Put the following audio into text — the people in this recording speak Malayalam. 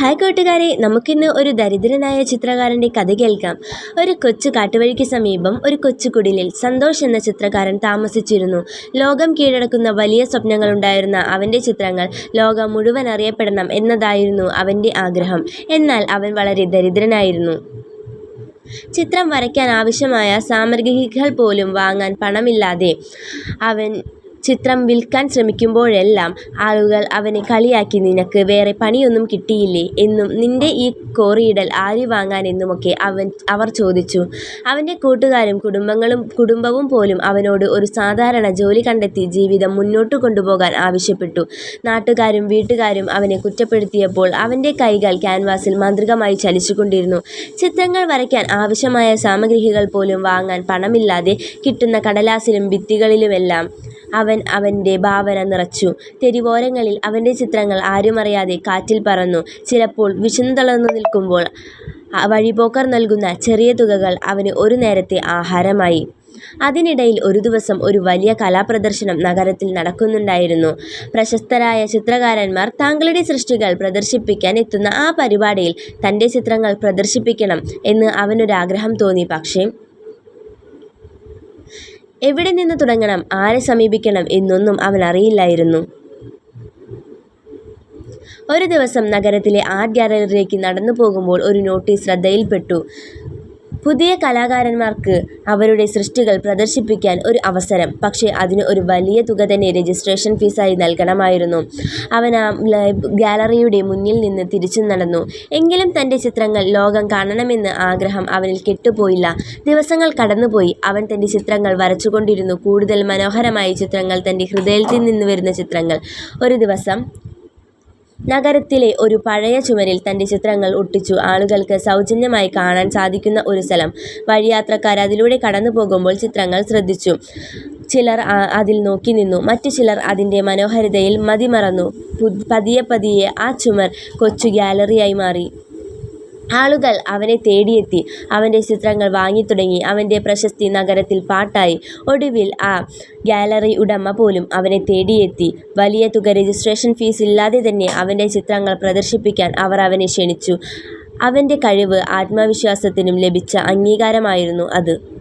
ഹായ് കൂട്ടുകാരെ നമുക്കിന്ന് ഒരു ദരിദ്രനായ ചിത്രകാരന്റെ കഥ കേൾക്കാം. ഒരു കൊച്ചു കാട്ടുവഴിക്ക് സമീപം ഒരു കൊച്ചു കുടിലിൽ സന്തോഷ് എന്ന ചിത്രകാരൻ താമസിച്ചിരുന്നു. ലോകം കീഴടക്കുന്ന വലിയ സ്വപ്നങ്ങളുണ്ടായിരുന്ന അവന്റെ ചിത്രങ്ങൾ ലോകം മുഴുവൻ അറിയപ്പെടണം എന്നതായിരുന്നു അവന്റെ ആഗ്രഹം. എന്നാൽ അവൻ വളരെ ദരിദ്രനായിരുന്നു. ചിത്രം വരയ്ക്കാൻ ആവശ്യമായ സാമഗ്രികൾ പോലും വാങ്ങാൻ പണമില്ലാതെ അവൻ ചിത്രം വിൽക്കാൻ ശ്രമിക്കുമ്പോഴെല്ലാം ആളുകൾ അവനെ കളിയാക്കി നിനക്ക് വേറെ പണിയൊന്നും കിട്ടിയില്ലേ? എന്നും നിന്റെ ഈ കോറിയിടൽ ആര് വാങ്ങാൻ എന്നുമൊക്കെ അവൻ അവർ ചോദിച്ചു. അവന്റെ കൂട്ടുകാരും കുടുംബങ്ങളും കുടുംബവും പോലും അവനോട് ഒരു സാധാരണ ജോലി കണ്ടെത്തി ജീവിതം മുന്നോട്ട് കൊണ്ടുപോകാൻ ആവശ്യപ്പെട്ടു. നാട്ടുകാരും വീട്ടുകാരും അവനെ കുറ്റപ്പെടുത്തിയപ്പോൾ അവന്റെ കൈകൾ ക്യാൻവാസിൽ മാന്ത്രികമായി ചലിച്ചുകൊണ്ടിരുന്നു. ചിത്രങ്ങൾ വരയ്ക്കാൻ ആവശ്യമായ സാമഗ്രികൾ പോലും വാങ്ങാൻ പണമില്ലാതെ കിട്ടുന്ന കടലാസിലും ഭിത്തികളിലുമെല്ലാം അവൻ അവന്റെ ഭാവന നിറച്ചു. തെരുവോരങ്ങളിൽ അവന്റെ ചിത്രങ്ങൾ ആരുമറിയാതെ കാറ്റിൽ പറന്നു. ചിലപ്പോൾ വിശന്നു തളർന്നു നിൽക്കുമ്പോൾ വഴിപോക്കർ നൽകുന്ന ചെറിയ തുകകൾ അവന് ഒരു നേരത്തെ ആഹാരമായി. അതിനിടയിൽ ഒരു ദിവസം ഒരു വലിയ കലാപ്രദർശനം നഗരത്തിൽ നടക്കുന്നുണ്ടായിരുന്നു. പ്രശസ്തരായ ചിത്രകാരന്മാർ തങ്ങളുടെ സൃഷ്ടികൾ പ്രദർശിപ്പിക്കാൻ എത്തുന്ന ആ പരിപാടിയിൽ തന്റെ ചിത്രങ്ങൾ പ്രദർശിപ്പിക്കണം എന്ന് അവനൊരാഗ്രഹം തോന്നി. പക്ഷേ എവിടെ നിന്ന് തുടങ്ങണം? ആരെ സമീപിക്കണം? എന്നൊന്നും അവൻ അറിയില്ലായിരുന്നു. ഒരു ദിവസം നഗരത്തിലെ ആർട്ട് ഗ്യാലറിയിലേക്ക് നടന്നു പോകുമ്പോൾ ഒരു നോട്ടീസ് ശ്രദ്ധയിൽപ്പെട്ടു. പുതിയ കലാകാരന്മാർക്ക് അവരുടെ സൃഷ്ടികൾ പ്രദർശിപ്പിക്കാൻ ഒരു അവസരം പക്ഷേ അതിന് ഒരു വലിയ തുക തന്നെ രജിസ്ട്രേഷൻ ഫീസായി നൽകണമായിരുന്നു. അവൻ ആ ഗാലറിയുടെ മുന്നിൽ നിന്ന് തിരിച്ചു നടന്നു. എങ്കിലും തന്റെ ചിത്രങ്ങൾ ലോകം കാണണമെന്ന് ആഗ്രഹം അവനിൽ കെട്ടുപോയില്ല. ദിവസങ്ങൾ കടന്നുപോയി. അവൻ തന്റെ ചിത്രങ്ങൾ വരച്ചുകൊണ്ടിരുന്നു. കൂടുതൽ മനോഹരമായ ചിത്രങ്ങൾ തന്റെ ഹൃദയത്തിൽ നിന്ന് വരുന്ന ചിത്രങ്ങൾ. ഒരു ദിവസം നഗരത്തിലെ ഒരു പഴയ ചുമരിൽ തന്റെ ചിത്രങ്ങൾ ഒട്ടിച്ചു. ആളുകൾക്ക് സൗജന്യമായി കാണാൻ സാധിക്കുന്ന ഒരു സ്ഥലം. വഴിയാത്രക്കാർ അതിലൂടെ കടന്നു പോകുമ്പോൾ ചിത്രങ്ങൾ ശ്രദ്ധിച്ചു. ചിലർ അതിൽ നോക്കി നിന്നു. മറ്റു ചിലർ അതിന്റെ മനോഹരിതയിൽ മതിമറന്നു. പതിയെ പതിയെ ആ ചുമർ കൊച്ചു ഗ്യാലറിയായി മാറി. ആളുകൾ അവനെ തേടിയെത്തി. അവന്റെ ചിത്രങ്ങൾ വാങ്ങിത്തുടങ്ങി. അവന്റെ പ്രശസ്തി നഗരത്തിൽ പാട്ടായി. ഒടുവിൽ ആ ഗാലറി ഉടമ പോലും അവനെ തേടിയെത്തി. വലിയ തുക രജിസ്ട്രേഷൻ ഫീസ് ഇല്ലാതെ തന്നെ അവന്റെ ചിത്രങ്ങൾ പ്രദർശിപ്പിക്കാൻ അവർ അവനെ ക്ഷണിച്ചു. അവന്റെ കഴിവ് ആത്മവിശ്വാസത്തിനും ലഭിച്ച അംഗീകാരമായിരുന്നു അത്.